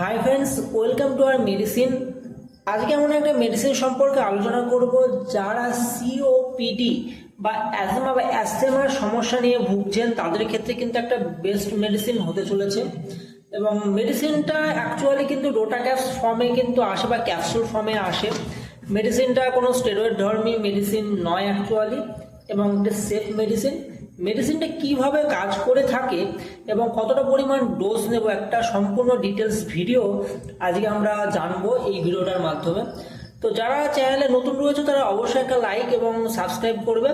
Hi friends welcome to our medicine আজকে আমরা একটা মেডিসিন সম্পর্কে আলোচনা করব যারা সিওপিডি বা অ্যাজমা বা অ্যাস্থেমার সমস্যা নিয়ে ভুগছেন, তাদের ক্ষেত্রে কিন্তু একটা বেস্ট মেডিসিন হতে চলেছে। এবং মেডিসিনটা অ্যাকচুয়ালি কিন্তু রোটা ক্যাপস ফর্মে কিন্তু আসে বা ক্যাপসুল ফর্মে আসে। মেডিসিনটা কোনো স্টেরয়েড ধর্মী মেডিসিন নয় অ্যাকচুয়ালি এবং এটা সেফ মেডিসিন মেডিসিনটা কীভাবে কাজ করে থাকে এবং কতটা পরিমাণ ডোজ নেব একটা সম্পূর্ণ ডিটেলস ভিডিও আজকে আমরা জানব এই ভিডিওটার মাধ্যমে। তো যারা চ্যানেলে নতুন রয়েছে, তারা অবশ্যই একটা লাইক এবং সাবস্ক্রাইব করবে।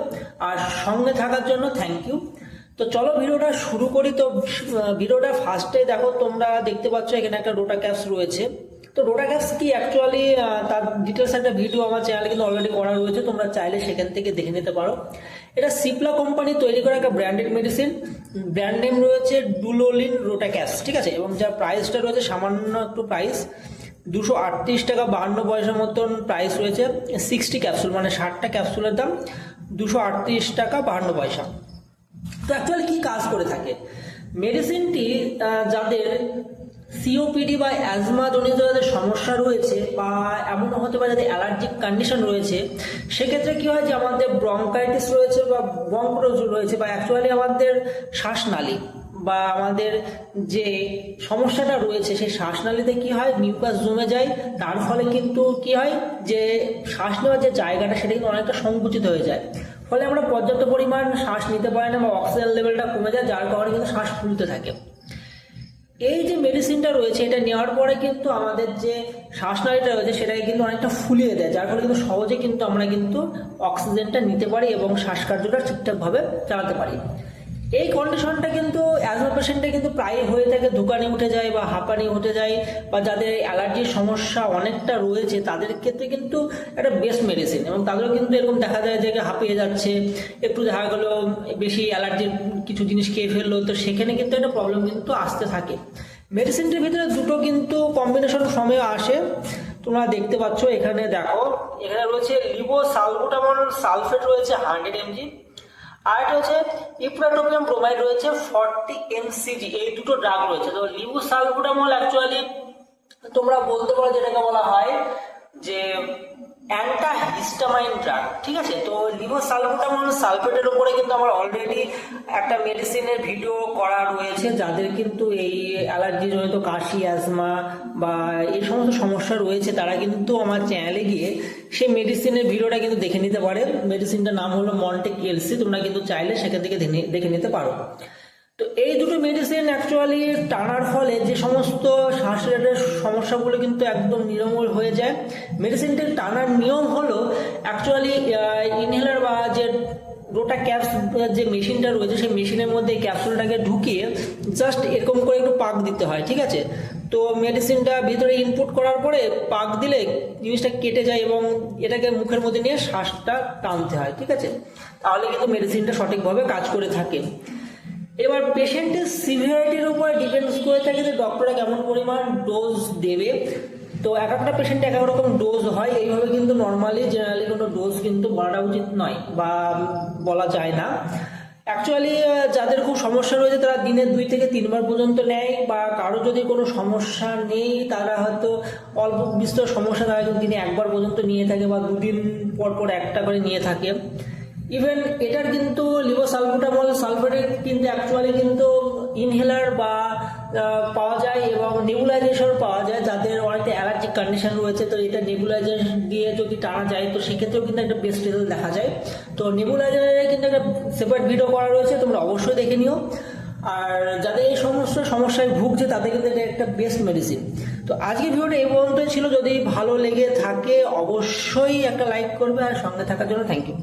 আর সঙ্গে থাকার জন্য থ্যাংক ইউ তো চলো ভিডিওটা শুরু করি। তো ভিডিওটা ফার্স্টে দেখো, তোমরা দেখতে পাচ্ছ এখানে একটা রোটা ক্যাপস রয়েছে। তো রোটা ক্যাপস কি অ্যাকচুয়ালি তার ডিটেলস একটা ভিডিও আমার চ্যানেলে কিন্তু অলরেডি করা রয়েছে, তোমরা চাইলে সেখান থেকে দেখে নিতে পারো। এটা সিপলা কোম্পানি তৈরি করা একটা ব্র্যান্ডেড মেডিসিন ব্র্যান্ড নেম রয়েছে ডুলোলিন রোটা ক্যাপস ঠিক আছে? এবং যার প্রাইসটা রয়েছে সামান্য একটু প্রাইস দুশো আটত্রিশ টাকা বাহান্ন পয়সার মতন প্রাইস রয়েছে সিক্সটি ক্যাপসুল মানে ষাটটা ক্যাপসুলের দাম, দুশো আটত্রিশ টাকা বাহান্ন পয়সা। তো অ্যাকচুয়ালি কি কাজ করে থাকে? মেডিসিনটি যাদের সিওপিডি বা অ্যাজমা জনিত যাদের সমস্যা রয়েছে বা এমন হতে পারে যাদের অ্যালার্জিক কন্ডিশন রয়েছে, সেক্ষেত্রে কি হয় যে আমাদের ব্রঙ্কাইটিস রয়েছে বা ব্রঙ্করোজ রয়েছে বা অ্যাকচুয়ালি আমাদের শ্বাসনালী বা আমাদের যে সমস্যাটা রয়েছে সেই শ্বাসনালীতে কি হয় মিউকাস জমে যায়। তার ফলে কিন্তু কি হয় যে শ্বাস নেওয়ার যে জায়গাটা সেটা কিন্তু অনেকটা সংকুচিত হয়ে যায়। ফলে আমরা পর্যাপ্ত পরিমাণ শ্বাস নিতে পারি না বা অক্সিজেন লেভেলটা কমে যায়, যার কারণে কিন্তু শ্বাস ফুলতে থাকে। এই যে মেডিসিনটা রয়েছে, এটা নেওয়ার পরে কিন্তু আমাদের যে শ্বাসনালীটা রয়েছে, সেটাকে কিন্তু অনেকটা ফুলিয়ে দেয়, যার ফলে কিন্তু সহজে কিন্তু আমরা কিন্তু অক্সিজেনটা নিতে পারি এবং শ্বাসকার্যটা ঠিকঠাকভাবে চালাতে পারি। এই কন্ডিশনটা কিন্তু অ্যাজমা পেশেন্টে কিন্তু প্রায় হয়ে থাকে দোকানে উঠে যায় বা হাঁপানি উঠে যায় বা যাদের অ্যালার্জির সমস্যা অনেকটা রয়েছে, তাদের ক্ষেত্রে কিন্তু একটা বেস্ট মেডিসিন এবং তাদেরও কিন্তু এরকম দেখা যায় যে হাঁপিয়ে যাচ্ছে, একটু দেখা গেলো বেশি অ্যালার্জির কিছু জিনিস খেয়ে ফেলল, তো সেখানে কিন্তু একটা প্রবলেম কিন্তু আসতে থাকে। মেডিসিনটির ভিতরে দুটো কিন্তু কম্বিনেশন সময় আসে। তোমরা দেখতে পাচ্ছ, এখানে দেখো, এখানে রয়েছে লিভো সালবুটামল সালফেট রয়েছে হান্ড্রেড এমজি আর হচ্ছে, ইপ্রাটোপিয়াম ব্রোমাইড রয়েছে ফর্টি এমসিজি এই দুটো ড্রাগ রয়েছে। তো লিবু সালবুটামল অ্যাকচুয়ালি তোমরা বলতে পারো যেটাকে বলা হয় যে অ্যান্টা হিস্টামাইন ড্রাগ ঠিক আছে? তো লিভো সালবুটামল সালফেটের উপরে কিন্তু আমার অলরেডি একটা মেডিসিনের ভিডিও করা রয়েছে, যাদের কিন্তু এই অ্যালার্জি জনিত কাশি অ্যাজমা বা এই সমস্ত সমস্যা রয়েছে, তারা কিন্তু আমার চ্যানেলে গিয়ে সেই মেডিসিনের ভিডিওটা কিন্তু দেখে নিতে পারে। মেডিসিনটার নাম হলো মন্টেক এলসি তোমরা কিন্তু চাইলে সেখান থেকে দেখে নিতে পারো। তো এই দুটো মেডিসিন অ্যাকচুয়ালি টানার ফলে যে সমস্ত শ্বাসের সমস্যাগুলো কিন্তু একদম নিরাময় হয়ে যায়। মেডিসিনটির টানার নিয়ম হলো অ্যাকচুয়ালি ইনহেলার বা যে রোটা ক্যাপস যে মেশিনটা রয়েছে সেই মেশিনের মধ্যে ক্যাপসুলটাকে ঢুকিয়ে জাস্ট এরকম করে একটু পাক দিতে হয়, ঠিক আছে? তো মেডিসিনটা ভিতরে ইনপুট করার পরে পাক দিলে জিনিসটা কেটে যায় এবং এটাকে মুখের মধ্যে নিয়ে শ্বাসটা টানতে হয়, ঠিক আছে? তাহলে কিন্তু মেডিসিনটা সঠিকভাবে কাজ করে থাকে। এবার পেশেন্টের সিভিয়ারিটির উপর ডিপেন্ডস করে থাকে যে ডক্টররা কেমন পরিমাণ ডোজ দেবে। তো এক একটা পেশেন্টে এক এক রকম ডোজ হয়, এইভাবে কিন্তু নর্মালি জেনারেলি কোনো ডোজ কিন্তু বলাটা উচিত নয় বা বলা যায় না। অ্যাকচুয়ালি যাদের খুব সমস্যা রয়েছে, তারা দিনে দুই থেকে তিনবার পর্যন্ত নেয় বা কারও যদি কোনো সমস্যা নেই, তারা হয়তো অল্প বিস্তর সমস্যা তারা কিন্তু দিনে একবার পর্যন্ত নিয়ে থাকে বা দুদিন পর পর একটা করে নিয়ে থাকে। ইভেন এটার কিন্তু লিভোসালবুটামল সালফেটের কিন্তু অ্যাকচুয়ালি কিন্তু ইনহেলার বা পাওয়া যায় এবং নেবুলাইজেশন পাওয়া যায়, যাদের অনেকটা অ্যালার্জিক কন্ডিশন রয়েছে, তো এটা নেবুলাইজার দিয়ে যদি টানা যায়, তো সেক্ষেত্রেও কিন্তু একটা বেস্ট রেজাল্ট দেখা যায়। তো নেবুলাইজারের কিন্তু একটা সেপারেট ভিডিও করা রয়েছে, তোমরা অবশ্যই দেখে নিও। আর যাদের এই সমস্ত সমস্যায় ভুগছে, তাদের কিন্তু এটা একটা বেস্ট মেডিসিন তো আজকে ভিডিওটা এই পর্যন্তই ছিল। যদি ভালো লেগে থাকে, অবশ্যই একটা লাইক করবে, আর সঙ্গে থাকার জন্য থ্যাংক ইউ